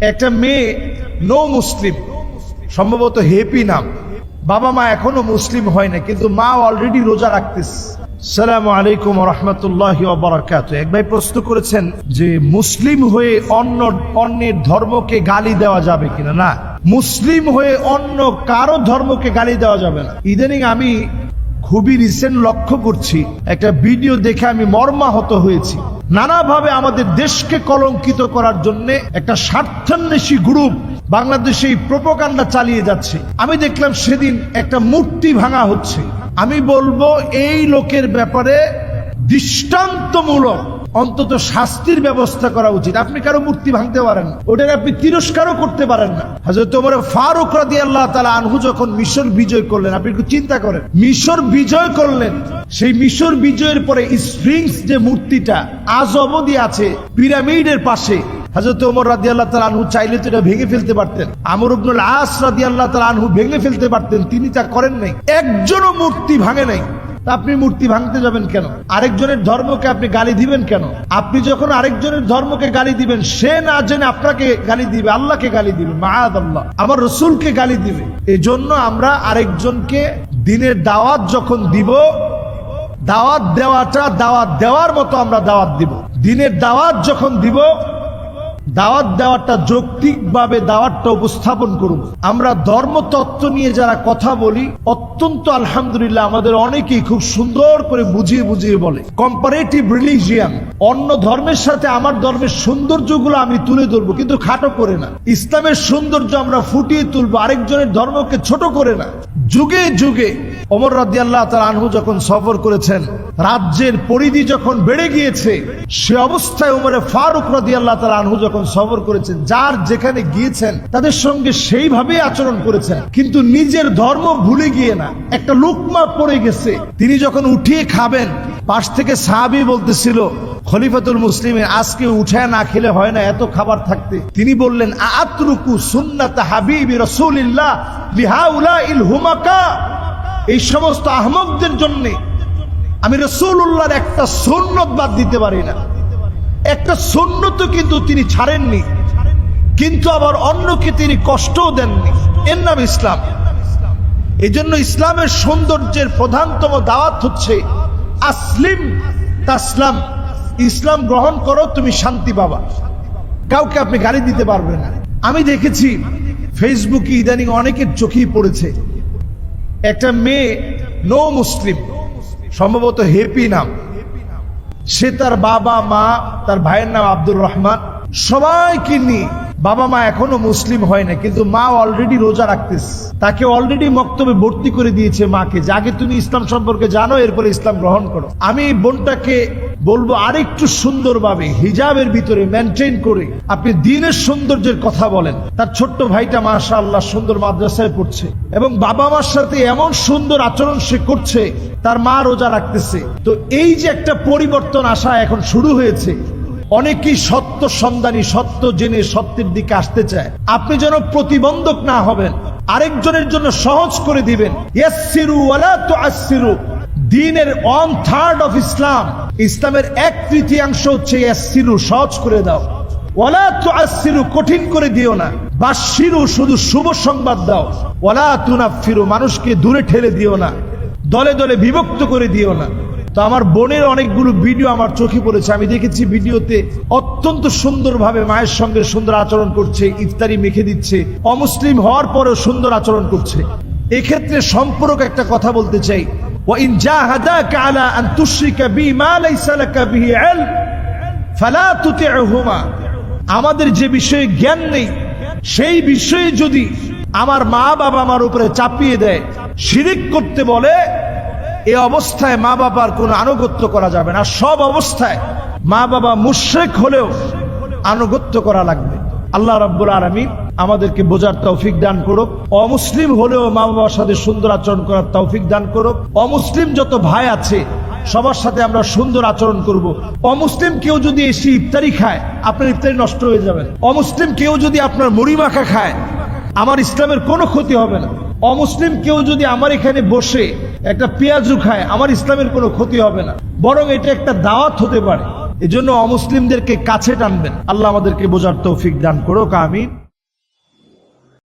একটা মেয়ে নো মুসলিম। সম্ভবত হেপি নাম। বাবা মা এখনও মুসলিম হয় না, কিন্তু মা অলরেডি রোজা রাখতেছে। সালাম আলাইকুম রহমতুল্লাহ বারাকাত। এক ভাই প্রশ্ন করেছেন যে, মুসলিম হয়ে অন্য অন্যের ধর্মকে গালি দেওয়া যাবে কিনা? না। মুসলিম হয়ে অন্য কারও ধর্মকে গালি দেওয়া যাবে না। ইদানিং আমি খুবই রিসেন্ট লক্ষ্য করছি। একটা ভিডিও দেখে আমি মর্মাহত হয়েছি। নানাভাবে আমাদের দেশকে কলঙ্কিত করার জন্য একটা স্বার্থান্বেষী গ্রুপ বাংলাদেশে এই প্রোপোকান্ডা চালিয়ে যাচ্ছে। আমি দেখলাম সেদিন একটা মূর্তি ভাঙা হচ্ছে। আমি বলব, এই লোকের ব্যাপারে দৃষ্টান্তমূলক অন্তত শাস্তির ব্যবস্থা করা উচিত। আপনি কারও মূর্তি ভাঙতে পারেন না। ওটাকে আপনি তিরস্কারও করতে পারেন না। হাজরত তোমার ফারুক রাদি আল্লাহ তালা আনহু যখন মিশর বিজয় করলেন, আপনি একটু চিন্তা করেন, মিশর বিজয় করলেন, সেই মিশর বিজয়ের পরে স্প্রিংস যে মূর্তিটা আজ অবধি আছে পিরামিডের পাশে হাজরত ওমর রাদি আল্লাহ তালা আনহু চাইলে তো ভেঙে ফেলতে পারতেন। আমর আস রাদি আল্লাহ তালা আনহু ভেঙে ফেলতে পারতেন, তিনি তা করেন নাই। একজনও মূর্তি ভাঙে নাই। আপনি মূর্তি ভাঙতে যাবেন কেন? আরেকজনের ধর্মকে আপনি গালি দিবেন কেন? আপনি যখন আরেকজনের ধর্মকে গালি দিবেন, সে না জেনে আপনাকে গালি দিবে, আল্লাহকে গালি দিবে মায়াদ আল্লাহ আমার রসুলকে গালি দিবে। এই জন্য আমরা আরেকজনকে দিনের দাওয়াত যখন দিব, দাওয়াত দেওয়াটা দাওয়াত দেওয়ার মতো আমরা দাওয়াত দিব। দিনের দাওয়াত যখন দিব দাওয়াত দেওয়াটা যৌক্তিকভাবে দাওয়াতটা উপস্থাপন করুন আমরা ধর্মতত্ত্ব নিয়ে যারা কথা বলি, অত্যন্ত আলহামদুলিল্লাহ আমাদের অনেকেই খুব সুন্দর করে বুঝিয়ে বুঝিয়ে বলে। কম্পারেটিভ রিলিজিয়ান অন্য ধর্মের সাথে আমার ধর্মের সৌন্দর্যগুলো আমি তুলে ধরবো, কিন্তু খাটো করে না। ইসলামের সৌন্দর্য আমরা ফুটিয়ে তুলবো, আরেকজনের ধর্মকে ছোট করে না। যুগে যুগে অমর রাদি আল্লাহ তার আনহু যখন সফর করেছেন, রাজ্যের পরিধি যখন বেড়ে গিয়েছে, সে অবস্থায় উমরে ফারুক রাদি আল্লাহ তার আনহু যখন সফর করেছেন, যার যেখানে গিয়েছেন, তাদের সঙ্গে সেইভাবে আচরণ করেছেন। কিন্তু নিজের ধর্ম ভুলে গিয়ে না, একটা লুকমা পড়ে গেছে। তিনি যখন উঠিয়ে খাবেন, পাশ থেকে সাহাবি বলতেছিল, খলিফাতুল মুসলিমের আজকে উঠায় না খেলে হয় না এত খাবার থাকতে। তিনি বললেন আতরুকু সুন্নাত হাবিবি রসুলিল্লাহ লিহাউলা ইল হুমাকা? এই সমস্ত আহমকদের জন্য আমি রসুল্লাহর একটা সুন্নত বাদ দিতে পারি না। একটা সুন্নত কিন্তু তিনি ছাড়েননি, কিন্তু আবার অন্যকে তিনি কষ্টও দেননি। এর নাম ইসলাম। এই জন্য ইসলামের সৌন্দর্যের প্রধানতম দাওয়াত হচ্ছে আসলিম তাসলাম। ইসলাম গ্রহণ করো তুমি শান্তি পাবা। কাউকে আপনি গালি দিতে পারবেন না। আমি দেখেছি ফেসবুকে ইদানিং অনেকের চোখেই পড়েছে। একটা মেয়ে নো মুসলিম, সম্ভবত হেপি নাম। সে তার বাবা, মা, তার ভাইয়ের নাম আব্দুর রহমান। সবাইকে নিয়ে বাবা মা এখনও মুসলিম হয় না, কিন্তু মা অলরেডি রোজা রাখতেছে তাকে অলরেডি মক্তবে ভর্তি করে দিয়েছে মাকে। যে আগে তুমি ইসলাম সম্পর্কে জানো, এরপরে ইসলাম গ্রহণ করো। আমি এই বোনটাকে বলব আরেকটু সুন্দরভাবে হিজাবের ভিতরে মেনটেন করে আপনি দিনের সৌন্দর্যের কথা বলেন। তার ছোট্ট ভাইটা মাশা আল্লাহ সুন্দর মাদ্রাসায় পড়ছে এবং বাবা মার সাথে এমন সুন্দর আচরণ সে করছে, তার মা রোজা রাখতেছে। তো এই যে একটা পরিবর্তন আসা এখন শুরু হয়েছে অনেকেই সত্য সন্ধানী, সত্য জেনে সত্যের দিকে আসতে চায়। আপনি যেন প্রতিবন্ধক না হবেন, আরেকজনের জন্য সহজ করে দিবেন। দিনের ওয়ান থার্ড অফ ইসলাম। ইসলামের এক তৃতীয়াংশ হচ্ছে সহজ করে দাও। ওয়ালা তুআসসিরু, কঠিন করে দিও না। বাশিরু শুধু শুভ সংবাদ দাও। ওয়ালা তুনাফিরু মানুষকে দূরে ঠেলে দিও না। দলে দলে বিভক্ত করে দিও না। তো আমার বোনের অনেকগুলো ভিডিও আমার চোখে পড়েছে আমি দেখেছি ভিডিওতে অত্যন্ত সুন্দরভাবে মায়ের সঙ্গে সুন্দর আচরণ করছে ইফতারি মেখে দিচ্ছে অমুসলিম হওয়ার পরেও সুন্দর আচরণ করছে এক্ষেত্রে সম্পর্ক একটা কথা বলতে চাই وإن جاهداك على أن تشرك بي ما ليس لك به علم فلا تطعهما আমাদের যে বিষয়ে জ্ঞান নেই সেই বিষয়ে যদি আমার মা বাবা আমার উপরে চাপিয়ে দেয় শিরিক করতে বলে এ অবস্থায় মা বাবার কোনো আনুগত্য করা যাবে না। সব অবস্থায় মা বাবা মুশ্রেক হলেও আনুগত্য করা লাগবে। আল্লাহ রাব্বুল আলমিন আমাদেরকে বোঝার তৌফিক দান করুক। অমুসলিম হলেও মা বাবার সাথে সুন্দর আচরণ করার তৌফিক দান করুক। অমুসলিম যত ভাই আছে, সবার সাথে আমরা সুন্দর আচরণ করব। অমুসলিম কেউ যদি এসে ইফতারি খায়, আপনার ইফতারি নষ্ট হয়ে যাবে। অমুসলিম কেউ যদি আপনার মুড়ি মাখা খায়, আমার ইসলামের কোনো ক্ষতি হবে না। অমুসলিম কেউ যদি আমার এখানে বসে একটা পেঁয়াজু খায়, আমার ইসলামের কোনো ক্ষতি হবে না। বরং এটা একটা দাওয়াত হতে পারে। এজন্য অমুসলিমদেরকে কাছে টানবেন। আল্লাহ আমাদেরকে বোঝার তৌফিক দান করুক, আমিন।